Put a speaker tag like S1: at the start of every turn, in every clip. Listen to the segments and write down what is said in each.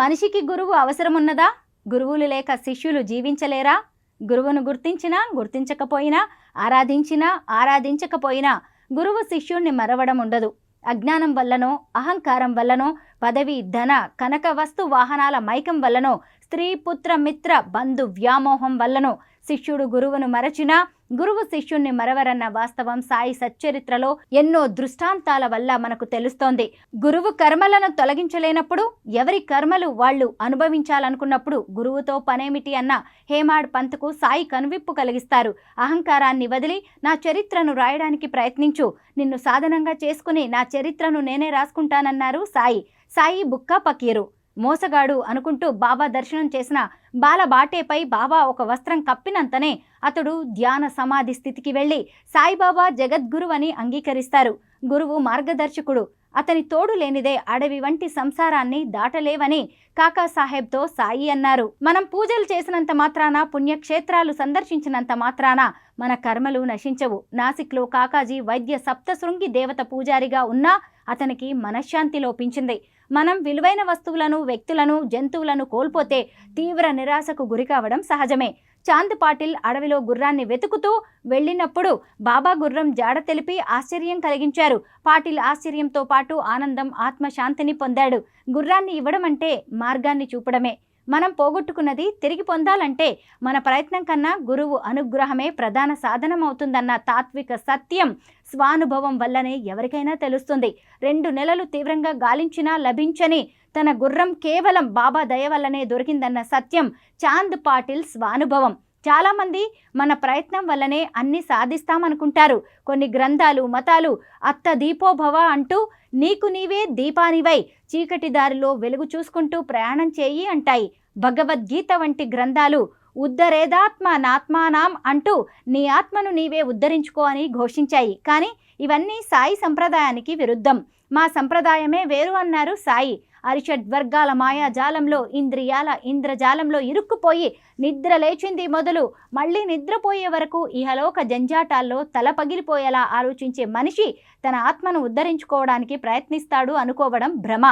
S1: మనిషికి గురువు అవసరమున్నదా? గురువులు లేక శిష్యులు జీవించలేరా? గురువును గుర్తించినా గుర్తించకపోయినా ఆరాధించినా ఆరాధించకపోయినా గురువు శిష్యుణ్ణి మరవడం ఉండదు అజ్ఞానం వల్లనో అహంకారం వల్లనో పదవి ధన కనక వస్తు వాహనాల మైకం వల్లనో స్త్రీ పుత్ర మిత్ర బంధు వ్యామోహం వల్లనో శిష్యుడు గురువును మరచినా గురువు శిష్యుణ్ణి మరవరన్న వాస్తవం సాయి సచ్చరిత్రలో ఎన్నో దృష్టాంతాల వల్ల మనకు తెలుస్తోంది. గురువు కర్మలను తొలగించలేనప్పుడు ఎవరి కర్మలు వాళ్ళు అనుభవించాలనుకున్నప్పుడు గురువుతో పనేమిటి అన్న హేమాడ్ పంత్కు సాయి కనువిప్పు కలిగిస్తారు. అహంకారాన్ని వదిలి నా చరిత్రను రాయడానికి ప్రయత్నించు. నిన్ను సాధనంగా చేసుకుని నా చరిత్రను నేనే రాసుకుంటానన్నారు సాయి. సాయి బుక్కా పకీరు మోసగాడు అనుకుంటూ బాబా దర్శనం చేసిన బాల బాటేపై బాబా ఒక వస్త్రం కప్పినంతనే అతడు ధ్యాన సమాధి స్థితికి వెళ్ళి సాయిబాబా జగద్గురువని అంగీకరిస్తారు. గురువు మార్గదర్శకుడు అతని తోడు లేనిదే అడవి వంటి సంసారాన్ని దాటలేవని కాకాసాహెబ్తో సాయి అన్నారు. మనం పూజలు చేసినంత మాత్రాన పుణ్యక్షేత్రాలు సందర్శించినంత మాత్రాన మన కర్మలు నశించవు. నాసిక్లో కాకాజీ వైద్య సప్తశృంగి దేవత పూజారిగా ఉన్నా అతనికి మనశ్శాంతి లోపించింది. మనం విలువైన వస్తువులను వ్యక్తులను జంతువులను కోల్పోతే తీవ్ర నిరాశకు గురికావడం సహజమే. చాంద్ పాటిల్ అడవిలో గుర్రాన్ని వెతుకుతూ వెళ్ళినప్పుడు బాబా గుర్రం జాడ తెలిపి ఆశ్చర్యం కలిగించారు. పాటిల్ ఆశ్చర్యంతో పాటు ఆనందం ఆత్మశాంతిని పొందాడు. గుర్రాన్ని ఇవ్వడం అంటే మార్గాన్ని చూపడమే. మనం పోగొట్టుకున్నది తిరిగి పొందాలంటే మన ప్రయత్నం కన్నా గురువు అనుగ్రహమే ప్రధాన సాధనమవుతుందన్న తాత్విక సత్యం స్వానుభవం వల్లనే ఎవరికైనా తెలుస్తుంది. రెండు నెలలు తీవ్రంగా గాలించినా లభించని తన గుర్రం కేవలం బాబా దయ వల్లనే దొరికిందన్న సత్యం చాంద్ పాటిల్ స్వానుభవం. చాలామంది మన ప్రయత్నం వల్లనే అన్ని సాధిస్తామనుకుంటారు. కొన్ని గ్రంథాలు మతాలు అత్త దీపోభవ అంటూ నీకు నీవే దీపానివై చీకటి దారిలో వెలుగు చూసుకుంటూ ప్రయాణం చేయి అంటాయి. భగవద్గీత వంటి గ్రంథాలు ఉద్ధరేదాత్మ నాత్మానాం అంటూ నీ ఆత్మను నీవే ఉద్ధరించుకో అని ఘోషించాయి. కానీ ఇవన్నీ సాయి సంప్రదాయానికి విరుద్ధం. మా సంప్రదాయమే వేరు అన్నారు సాయి. అరిషడ్ వర్గాల మాయాజాలంలో ఇంద్రియాల ఇంద్రజాలంలో ఇరుక్కుపోయి నిద్ర లేచింది మొదలు మళ్ళీ నిద్రపోయే వరకు ఇహలోక జంజాటాల్లో తల పగిలిపోయేలా ఆలోచించే మనిషి తన ఆత్మను ఉద్ధరించుకోవడానికి ప్రయత్నిస్తాడు అనుకోవడం భ్రమ.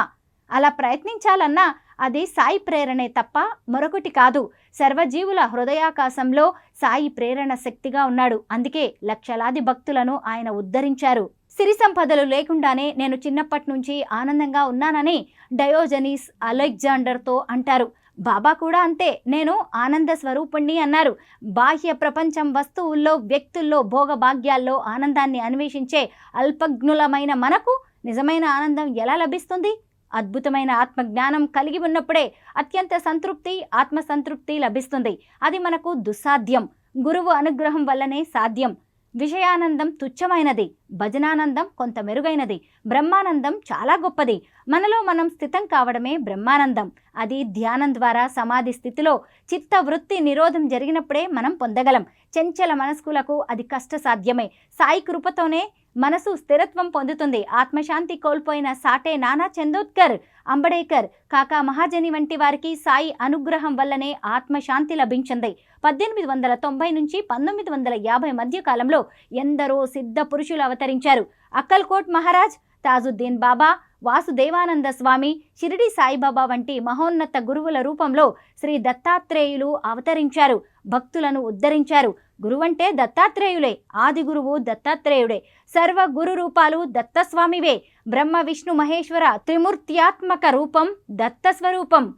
S1: అలా ప్రయత్నించాలన్నా అది సాయి ప్రేరణే తప్ప మరొకటి కాదు. సర్వజీవుల హృదయాకాశంలో సాయి ప్రేరణ శక్తిగా ఉన్నాడు. అందుకే లక్షలాది భక్తులను ఆయన ఉద్ధరించారు. సిరి సంపదలు లేకుండానే నేను చిన్నప్పటి నుంచి ఆనందంగా ఉన్నానని డయోజనీస్ అలెగ్జాండర్తో అంటారు. బాబా కూడా అంతే. నేను ఆనంద స్వరూపుణ్ణి అన్నారు. బాహ్య ప్రపంచం వస్తువుల్లో వ్యక్తుల్లో భోగభాగ్యాల్లో ఆనందాన్ని అన్వేషించే అల్పజ్ఞులమైన మనకు నిజమైన ఆనందం ఎలా లభిస్తుంది? అద్భుతమైన ఆత్మజ్ఞానం కలిగి ఉన్నప్పుడే అత్యంత సంతృప్తి ఆత్మసంతృప్తి లభిస్తుంది. అది మనకు దుస్సాధ్యం. గురువు అనుగ్రహం వల్లనే సాధ్యం. విషయానందం తుచ్చమైనది. భజనానందం కొంత మెరుగైనది. బ్రహ్మానందం చాలా గొప్పది. మనలో మనం స్థితం కావడమే బ్రహ్మానందం. అది ధ్యానం ద్వారా సమాధి స్థితిలో చిత్త వృత్తి నిరోధం జరిగినప్పుడే మనం పొందగలం. చెంచల మనస్కులకు అది కష్టసాధ్యమే. సాయి కృపతోనే మనసు స్థిరత్వం పొందుతుంది. ఆత్మశాంతి కోల్పోయిన సాటే నానా చందోద్కర్ అంబడేకర్ కాకా మహాజని వంటి వారికి సాయి అనుగ్రహం వల్లనే ఆత్మశాంతి లభించింది. పద్దెనిమిది వందల తొంభై నుంచి పంతొమ్మిది వందల యాభై మధ్య కాలంలో ఎందరో సిద్ధ పురుషులు అవతరించారు. అక్కల్కోట్ మహారాజ్ తాజుద్దీన్ బాబా వాసుదేవానంద స్వామి షిరిడి సాయిబాబా వంటి మహోన్నత గురువుల రూపంలో శ్రీ దత్తాత్రేయులు అవతరించారు. భక్తులను ఉద్ధరించారు. గురువంటే దత్తాత్రేయులే. ఆది గురువు దత్తాత్రేయుడే. సర్వ గురు రూపాలు దత్తస్వామివే. బ్రహ్మ విష్ణు మహేశ్వర త్రిమూర్త్యాత్మక రూపం దత్తస్వరూపం.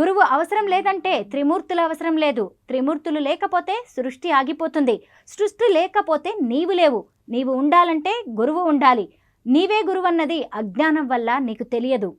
S1: గురువు అవసరం లేదంటే త్రిమూర్తుల అవసరం లేదు. త్రిమూర్తులు లేకపోతే సృష్టి ఆగిపోతుంది. సృష్టి లేకపోతే నీవు లేవు. నీవు ఉండాలంటే గురువు ఉండాలి. నీవే గురువన్నది అజ్ఞానం వల్ల నీకు తెలియదు.